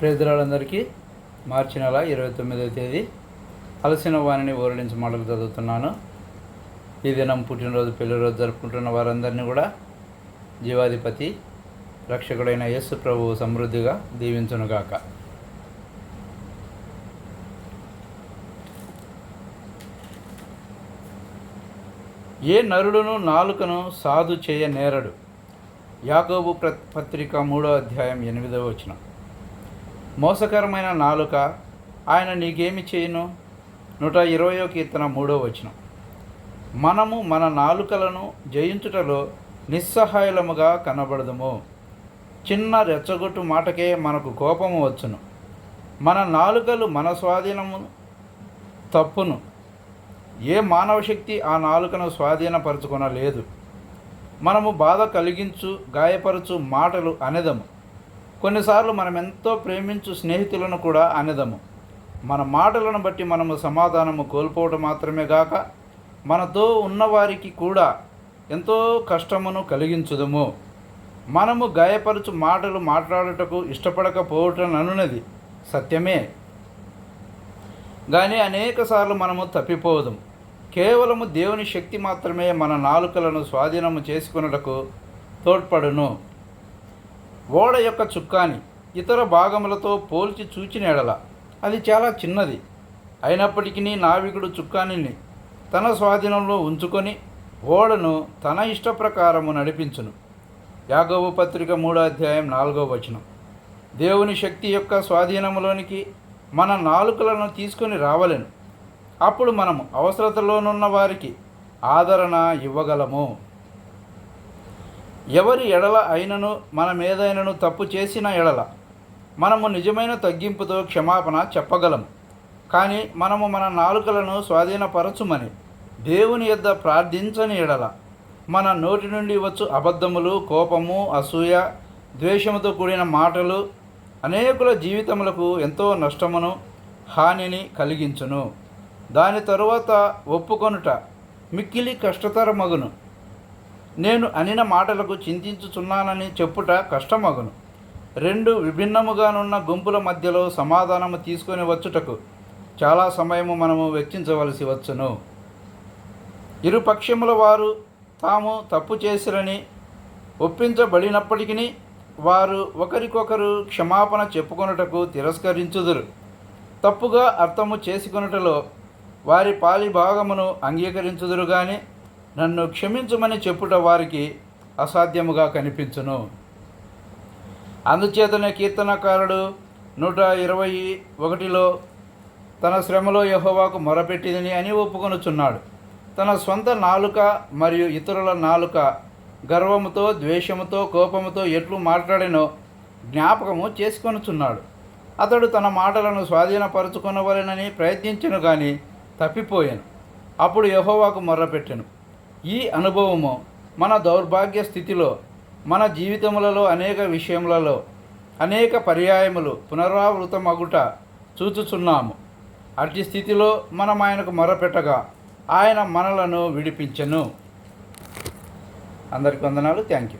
ప్రేదరాలందరికీ మార్చి నెల ఇరవై తొమ్మిదవ తేదీ అలసిన వాణిని ఓరడించి మాటలు చదువుతున్నాను. ఈ దినం పుట్టినరోజు పెళ్ళి రోజు జరుపుకుంటున్న వారందరినీ కూడా జీవాధిపతి రక్షకుడైన యేసు ప్రభువు సమృద్ధిగా దీవించునుగాక. ఏ నరుడును నాలుకను సాధు చేయ నేరడు? యాకోబు ప్ర పత్రిక మూడో అధ్యాయం ఎనిమిదవ వచనం. మోసకరమైన నాలుక ఆయన నీకేమి చేయను? నూట ఇరవయో కీర్తన మూడో వచనం. మనము మన నాలుకలను జయించుటలో నిస్సహాయలముగా కనబడదుము. చిన్న రెచ్చగొట్టు మాటకే మనకు కోపము వచ్చును. మన నాలుకలు మన స్వాధీనము తప్పును. ఏ మానవ శక్తి ఆ నాలుకను స్వాధీనపరచుకొనలేదు. మనము బాధ కలిగించు గాయపరచు మాటలు అనేదము. కొన్నిసార్లు మనం ఎంతో ప్రేమించు స్నేహితులను కూడా అనదము. మన మాటలను బట్టి మనము సమాధానము కోల్పోవడం మాత్రమే గాక మనతో ఉన్నవారికి కూడా ఎంతో కష్టమును కలిగించుదము. మనము గాయపరచు మాటలు మాట్లాడుటకు ఇష్టపడకపోవటం అనున్నది సత్యమే. కానీ అనేకసార్లు మనము తప్పిపోవదు కేవలము దేవుని శక్తి మాత్రమే మన నాలుకలను స్వాధీనము చేసుకున్నటకు తోడ్పడును. ఓడ యొక్క చుక్కాని ఇతర భాగములతో పోల్చి చూచిన ఎడల. అది చాలా చిన్నది. అయినప్పటికీ నావికుడు చుక్కాని తన స్వాధీనంలో ఉంచుకొని ఓడను తన ఇష్ట ప్రకారము నడిపించును. యాగవ పత్రిక మూడో అధ్యాయం నాలుగో వచనం. దేవుని శక్తి యొక్క స్వాధీనములోనికి మన నాలుకలను తీసుకొని రావలేను. అప్పుడు మనము అవసరతలోనున్న వారికి ఆదరణ ఇవ్వగలము. ఎవరి ఎడల అయినను మన మీదైనను తప్పు చేసిన ఎడల మనము నిజమైన తగ్గింపుతో క్షమాపణ చెప్పగలం కానీ మనము మన నాలుకలను స్వాధీనపరచుమని దేవుని యొద్ద ప్రార్థించని ఎడల మన నోటి నుండి వచ్చు అబద్ధములు కోపము అసూయ ద్వేషముతో కూడిన మాటలు అనేకుల జీవితములకు ఎంతో నష్టమును హానిని కలిగించును. దాని తరువాత ఒప్పుకొనుట మిక్కిలి కష్టతరమగును. నేను అనిన మాటలకు చింతించుచున్నానని చెప్పుట కష్టమగును. రెండు విభిన్నముగానున్న గుంపుల మధ్యలో సమాధానము తీసుకొని వచ్చుటకు చాలా సమయము మనము వెచ్చించవలసి వచ్చును. ఇరుపక్షముల వారు తాము తప్పు చేసిరని ఒప్పించబడినప్పటికీ వారు ఒకరికొకరు క్షమాపణ చెప్పుకొనుటకు తిరస్కరించుదురు. తప్పుగా అర్థము చేసుకొనుటలో వారి పాలి భాగమును అంగీకరించుదురు కానీ నన్ను క్షమించమని చెప్పుట వారికి అసాధ్యముగా కనిపించును. అందుచేతనే కీర్తనకారుడు నూట ఇరవై ఒకటిలో తన శ్రమలో యహోవాకు మొరపెట్టిందని అని ఒప్పుకొనుచున్నాడు. తన సొంత నాలుక మరియు ఇతరుల నాలుక గర్వముతో ద్వేషముతో కోపముతో ఎట్లు మాట్లాడినో జ్ఞాపకము చేసుకొనుచున్నాడు. అతడు తన మాటలను స్వాధీనపరచుకొనవలెనని ప్రయత్నించను కానీ తప్పిపోయాను. అప్పుడు యహోవాకు మొర్రపెట్టెను ఈ అనుభవము మన దౌర్భాగ్య స్థితిలో మన జీవితములలో అనేక విషయములలో అనేక పర్యాయములు పునరావృతమగుట చూచుచున్నాము. అట్టి స్థితిలో మనం ఆయనకు మొరపెట్టగా ఆయన మనలను విడిపించను. అందరికి వందనాలు. Thank you.